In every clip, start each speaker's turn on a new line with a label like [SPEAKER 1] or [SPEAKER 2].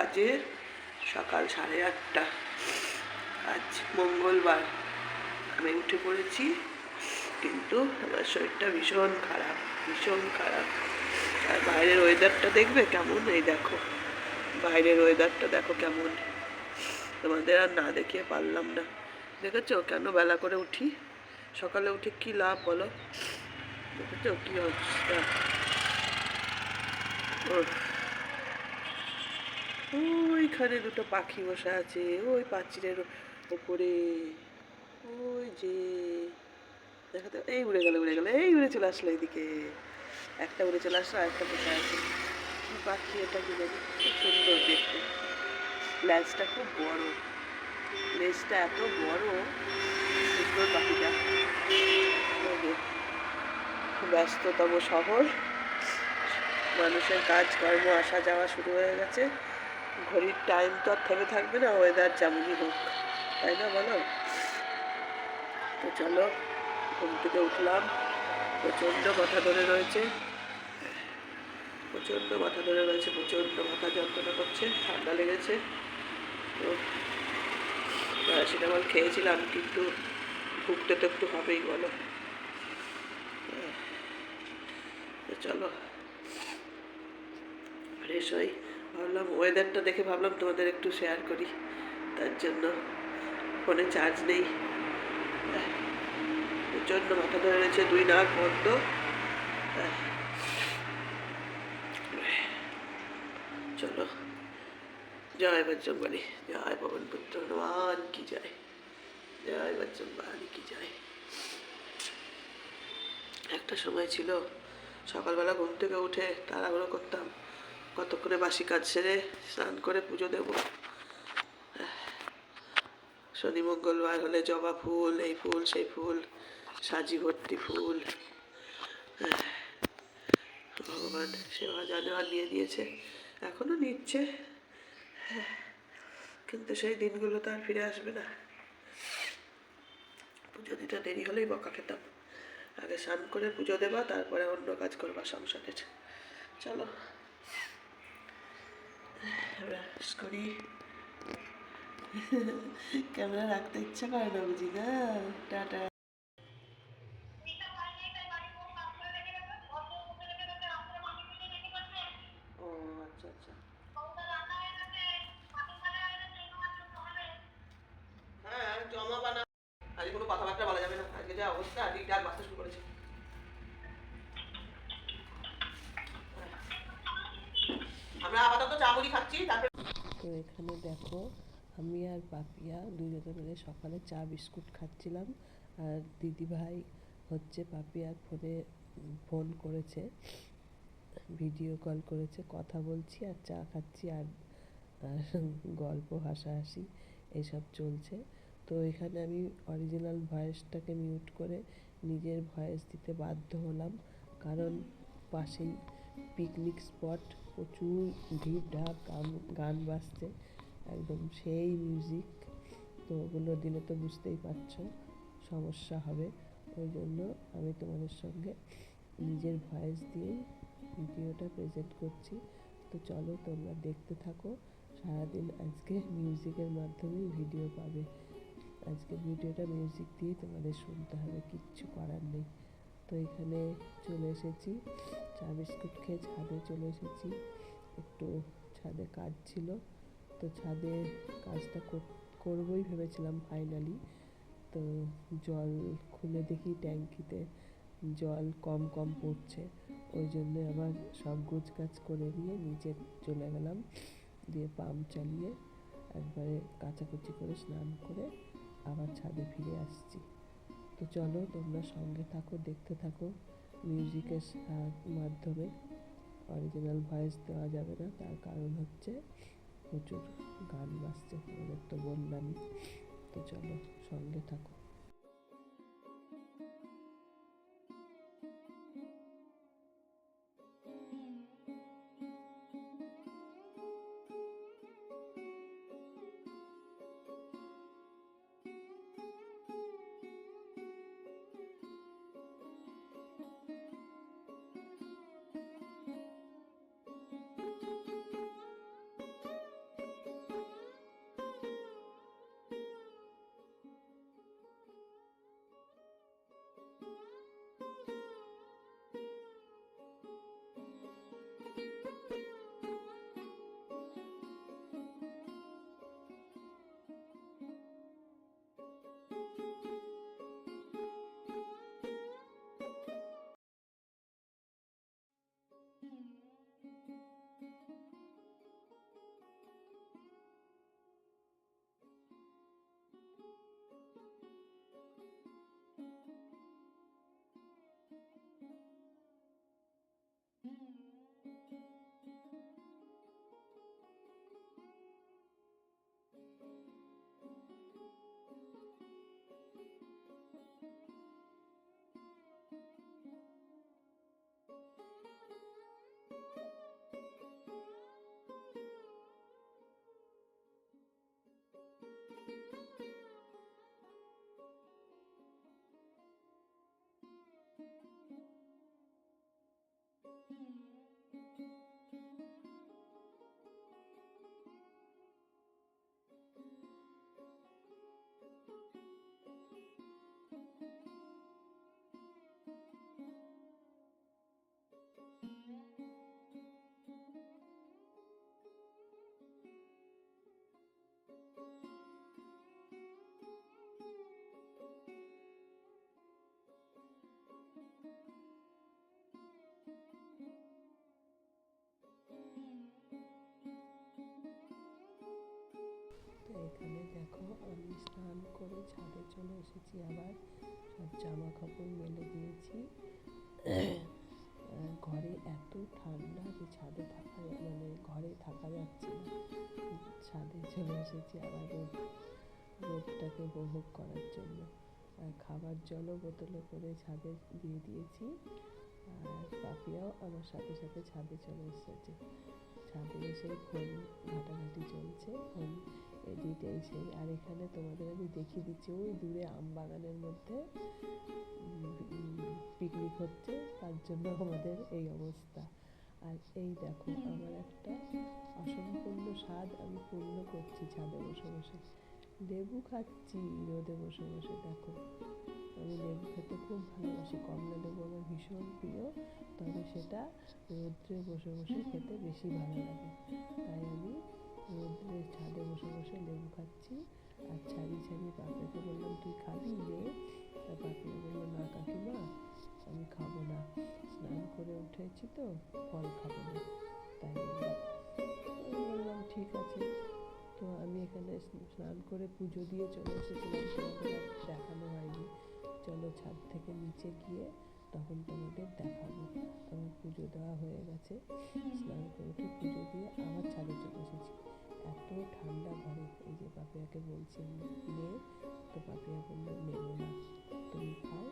[SPEAKER 1] বাজে সকাল সাড়ে আটটা। আজ মঙ্গলবার। আমি উঠে পড়েছি, কিন্তু আমার শরীরটা ভীষণ খারাপ ভীষণ খারাপ। আর বাইরের ওয়েদারটা দেখবে কেমন? এই দেখো, বাইরের ওয়েদারটা দেখো কেমন? তোমাদের আর না দেখিয়ে পারলাম না। দেখেছ কেন বেলা করে উঠি? সকালে উঠে কি লাভ বলো? দেখেছ কি অবস্থা। ওইখানে দুটো পাখি বসে আছে, ওই পাঁচিলের ওপরে, ওই যে দেখাতে এই উড়ে গেল উড়ে গেল, এই উড়ে চলে আসলো এইদিকে একটা উড়ে চলে আসলো আর একটা বসে আছে। পাখি এটা কি জানি, খুব সুন্দর দেখতে। লেজটা খুব বড়। লেজটা এত বড়, সুন্দর পাখিটা। ব্যস্ততম শহর। মানুষের কাজকর্ম আসা যাওয়া শুরু হয়ে গেছে। ঘড়ির টাইম তো আর থেমে থাকবে না ওয়েদার যেমনই হোক। তাই না বলো? তো চলো, ঘুম থেকে উঠলাম। প্রচণ্ড মাথা ধরে রয়েছে। প্রচণ্ড মাথা ধরে রয়েছে, প্রচণ্ড মাথা যন্ত্রণা করছে, ঠান্ডা লেগেছে। তো প্যারাসিটামল খেয়েছিলাম, কিন্তু ভুগতে তো একটু হবেই, বলো। চলো। ফ্রেশ হই ভাবলাম ওয়েদারটা দেখে ভাবলাম তোমাদের একটু শেয়ার করি। তার জন্য ফোনে চার্জ নেই। প্রচণ্ড মাথা ধরে রয়েছে, দুই নাক বন্ধ। চলো। জয় বজ্রবাণী জয় পবন পুত্র হনুমান কি যায় জয় বজ্রবাণী কি যায় একটা সময় ছিল, সকালবেলা ঘুম থেকে উঠে তাড়াহুড়ো করতাম। কতক্ষণে বাসি কাজ সেরে স্নান করে পুজো দেব। শনি মঙ্গলবার হলে জবা ফুল, এই ফুল, সেই ফুল, সাজি ভর্তি ফুল। ভগবান সেবা জানোয়ার নিয়ে দিয়েছে, এখনও নিচ্ছে। কিন্তু সেই দিনগুলো তো আর ফিরে আসবে না। পুজো দিতে দেরি হলেই বকা খেতাম। আগে স্নান করে পুজো দেবা, তারপরে অন্য কাজ করবা সংসারের। চলো। করি। ক্যামেরা রাখতে ইচ্ছা করে না বুঝি, না? টাটা। ও আচ্ছা আচ্ছা। হ্যাঁ জমা বানা আজকে কোনো কথাবার্তা বলা যাবে না। আজকে যা অবস্থা ঠিকঠাক বাঁচতে শুরু করেছে? আমরা আপাতত চা মুড়ি খাচ্ছি, তারপরে তো এখানে দেখো, আমি আর পাপিয়া দুজনে মিলে সকালে চা বিস্কুট খাচ্ছিলাম। আর দিদি ভাই হচ্ছে পাপিয়ার ফোনে ফোন করেছে, ভিডিও কল করেছে, কথা বলছি আর চা খাচ্ছি আর গল্প, হাসাহাসি এসব চলছে। তো এখানে আমি অরিজিনাল ভয়েসটাকে মিউট করে নিজের ভয়েস দিতে বাধ্য হলাম। কারণ পাশেই পিকনিক স্পট প্রচুর ভিড়, ঢাক, গান গান বাজছে, একদম সেই মিউজিক তো ওগুলো দিলে তো বুঝতেই পারছ, সমস্যা হবে। ওই জন্য আমি তোমাদের সঙ্গে নিজের ভয়েস দিয়েই ভিডিওটা প্রেজেন্ট করছি। তো চলো তোমরা দেখতে থাকো, সারাদিন আজকে মিউজিকের মাধ্যমেই ভিডিও পাবে। আজকে ভিডিওটা মিউজিক দিয়েই তোমাদের শুনতে হবে, কিচ্ছু করার নেই। তো এখানে চলে এসেছি। চা বিস্কুট খেয়ে ছাদে চলে এসেছি। একটু ছাদে কাজ ছিল। তো ছাদে কাজটা কর- করবোই ভেবেছিলাম ফাইনালি তো জল খুলে দেখি ট্যাঙ্কিতে। জল কম কম পড়ছে। ওই জন্য আবার সব গোছ কাজ করে নিয়ে নিচে চলে গেলাম। দিয়ে পাম্প চালিয়ে একবারে কাচাকুচি করে স্নান করে আবার ছাদে ফিরে আসছি। তো চলো, তোমরা সঙ্গে থাকো, দেখতে থাকো। মিউজিকের মাধ্যমে অরিজিনাল ভয়েস দেওয়া যাবে না। তার কারণ হচ্ছে প্রচুর গান বাজছে, তোমাদের তো বললামই। তো চলো, সঙ্গে থাকো।
[SPEAKER 2] স্নান করে ছাদে চলে এসেছি আবার। সব জামা কাপড় মেলে দিয়েছি। ঘরে এত ঠান্ডা যে ছাদে থাকা মানে ঘরে থাকা যাচ্ছে না। ছাদে চলে এসেছি আবার রোদ, রোদটাকে উপভোগ করার জন্য। আর খাবার জলও বোতলে করে ছাদে দিয়ে দিয়েছি। আর পাপিয়াও আমার সাথে সাথে ছাদে চলে এসেছে। ছাদে এসে ফোন ঘাটাঘাটি চলছে। ফোন এডিট এই সেই আর এখানে তোমাদের আমি দেখিয়ে দিচ্ছি, ওই দূরে আম বাগানের মধ্যে পিকনিক হচ্ছে, তার জন্য আমাদের এই অবস্থা। আর এই দেখো, আমার একটা অসম্পূর্ণ স্বাদ আমি পূর্ণ করছি ছাদে বসে বসে। লেবু খাচ্ছি, রোদে বসে বসে, দেখো। আমি লেবু খেতে খুব ভালোবাসি, কমলা লেবু আমার ভীষণ প্রিয়, তবে সেটা রৌদ্রে বসে বসে খেতে বেশি ভালো লাগে। তাই আমি রৌদ্রে ছাদে বসে বসে লেবু খাচ্ছি। আর ছাড়ি ছাড়ি পাপাকে বললাম, তুই খাবি নে তা পাপিয়া বলল, না কাকিমা, আমি খাব না। স্নান করে উঠেছি তো, ফল খাব না। তাই আমি বললাম, ঠিক আছে। তো আমি এখানে স্নান করে পুজো দিয়ে চলে এসেছিলাম তোমাদের দেখানো হয়নি। চলো ছাদ থেকে নিচে গিয়ে তখন তোমাদের দেখাবো। আমার পুজো দেওয়া হয়ে গেছে। স্নান করে পুজো দিয়ে আবার ছাদে চলে এসেছি। এত ঠান্ডা ঘরে, এই যে পাপিয়াকে বলছি নে তো পাপিয়া বলল, নেব না, তুমি খাও।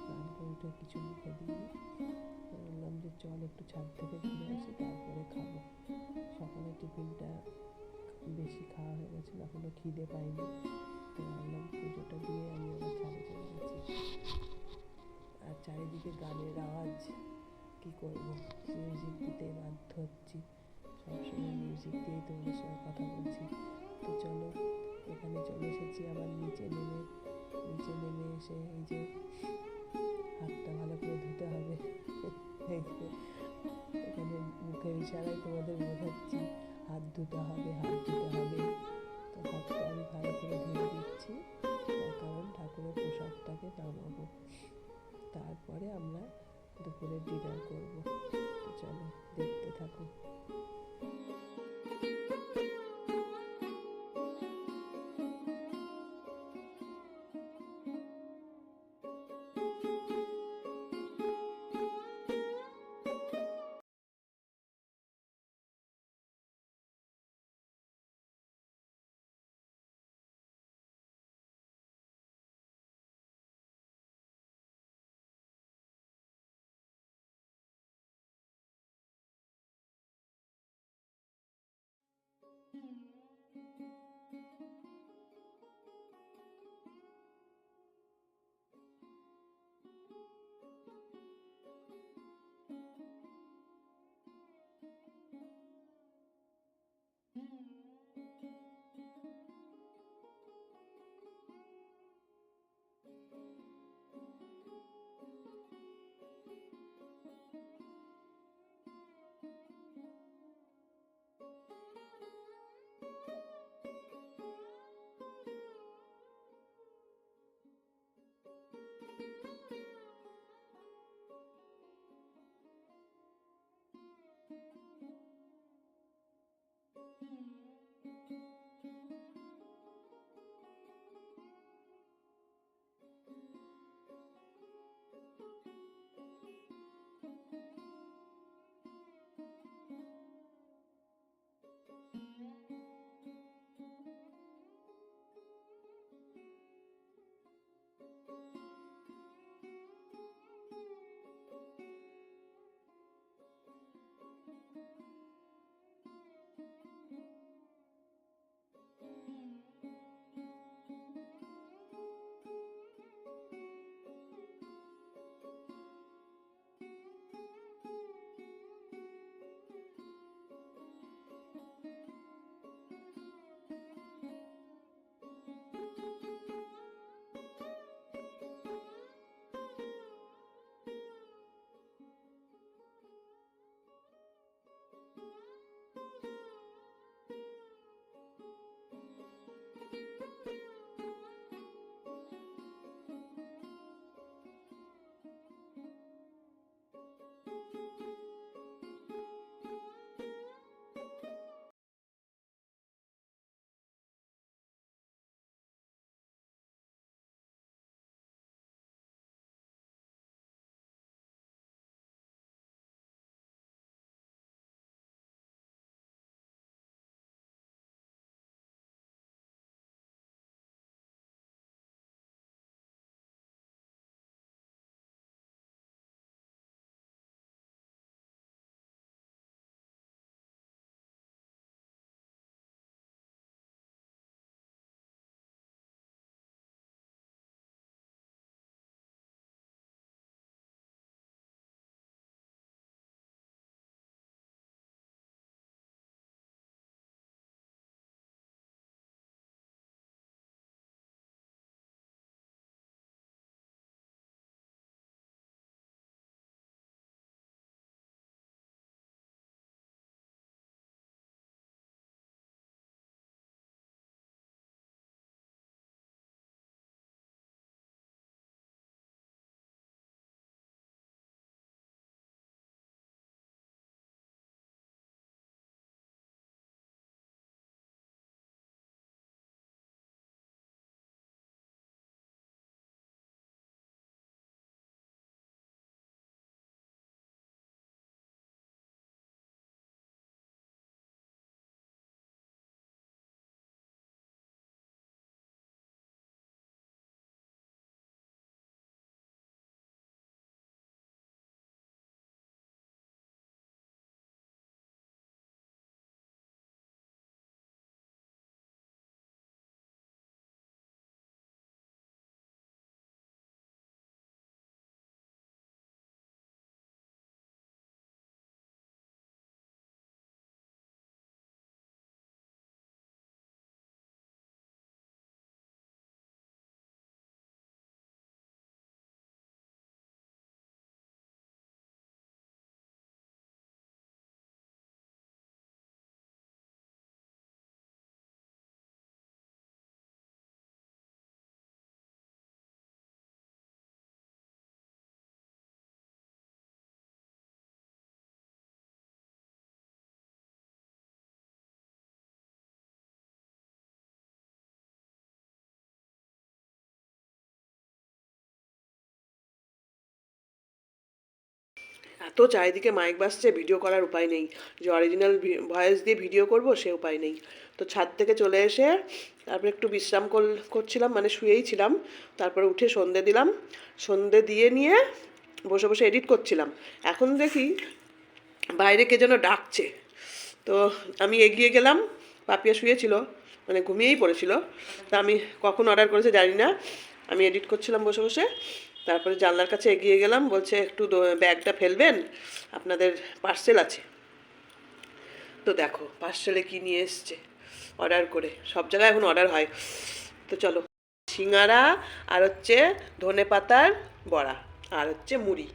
[SPEAKER 2] স্নান করে উঠে কিছু মুখে দিয়ে বললাম যে, চল একটু ছাদ থেকে ঘুরে আসি, তারপরে খাব। সকালে টিফিনটা বেশি খাওয়া হয়ে গেছিল এখনও খিদে পাইনি। তো ভাবলাম পুজোটা দিয়ে আমি আবার ছাদে চলে গেছি আর চারিদিকে গানের আওয়াজ, কি করব? মিউজিক দিতে বাধ্য হচ্ছি। সবসময় মিউজিক দিয়েই তোমাদের সঙ্গে কথা বলছি। তো চলো এখানে চলে এসেছি আবার নিচে নেমে। নিচে নেমে এসে এই যে হাতটা ভালো করে ধুতে হবে। এখানে মুখের ইশারায় তোমাদের বোঝাচ্ছি। হাত ধুতে হবে, হাত ধুতে হবে। তো হাতটা আমি ভালো করে ধুয়ে দিচ্ছি
[SPEAKER 1] এত চারিদিকে মাইক বাসছে ভিডিও করার উপায় নেই। যে অরিজিনাল ভয়েস দিয়ে ভিডিও করব, সে উপায় নেই। তো ছাদ থেকে চলে এসে তারপরে একটু বিশ্রাম কর- করছিলাম মানে শুয়েই ছিলাম। তারপরে উঠে সন্ধে দিলাম। সন্ধে দিয়ে নিয়ে বসে বসে এডিট করছিলাম। এখন দেখি বাইরে কে যেন ডাকছে। তো আমি এগিয়ে গেলাম, পাপিয়া শুয়েছিল মানে ঘুমিয়েই পড়েছিল। তা আমি কখন অর্ডার করেছে জানি না। আমি এডিট করছিলাম বসে বসে। তারপরে জানলার কাছে এগিয়ে গেলাম বলছে একটু ব্যাগটা ফেলবেন? আপনাদের পার্সেল আছে। তো দেখো পার্সেলে কি নিয়ে এসছে? অর্ডার করে। সব জায়গায় এখন অর্ডার হয়। তো চলো সিঙ্গারা আর হচ্ছে ধনে পাতার বড়া আর হচ্ছে মুড়ি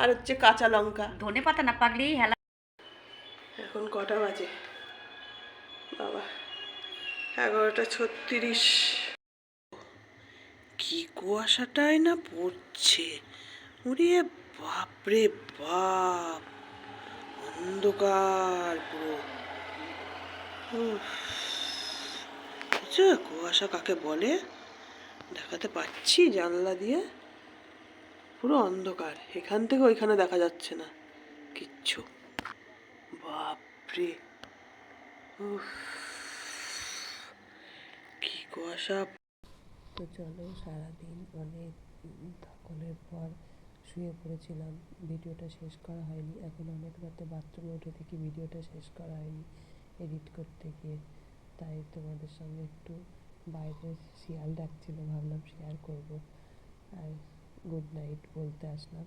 [SPEAKER 1] আর হচ্ছে কাঁচা লঙ্কা।
[SPEAKER 3] ধনে পাতা না পাগলি হেলা।
[SPEAKER 1] এখন কটা বাজে? বাবা এগারোটা ছত্রিশ। কি কুয়াশাটাই না পড়ছে? উড়িয়ে বাপরে বাপ! অন্ধকার পুরো। কুয়াশা কাকে বলে? দেখাতে পাচ্ছি জানলা দিয়ে? পুরো অন্ধকার, এখান থেকে ওইখানে দেখা যাচ্ছে না কিচ্ছু। বাপরে! উফ, কি কুয়াশা তো চলো, সারাদিন অনেক ধকলের পর শুয়ে পড়েছিলাম। ভিডিওটা শেষ করা হয়নি। এখন অনেক রাতে বাথরুমে উঠে থেকে ভিডিওটা শেষ করা হয়নি এডিট করতে গিয়ে। তাই তোমাদের সঙ্গে একটু বাইরে শিয়াল ডাকছিল, ভাবলাম শেয়ার করব। আর গুড নাইট বলতে আসলাম।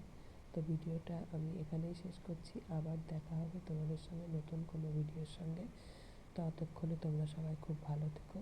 [SPEAKER 1] তো ভিডিওটা আমি এখানেই শেষ করছি। আবার দেখা হবে তোমাদের সঙ্গে নতুন কোনো ভিডিওর সঙ্গে। ততক্ষণে তোমরা সবাই খুব ভালো থেকো।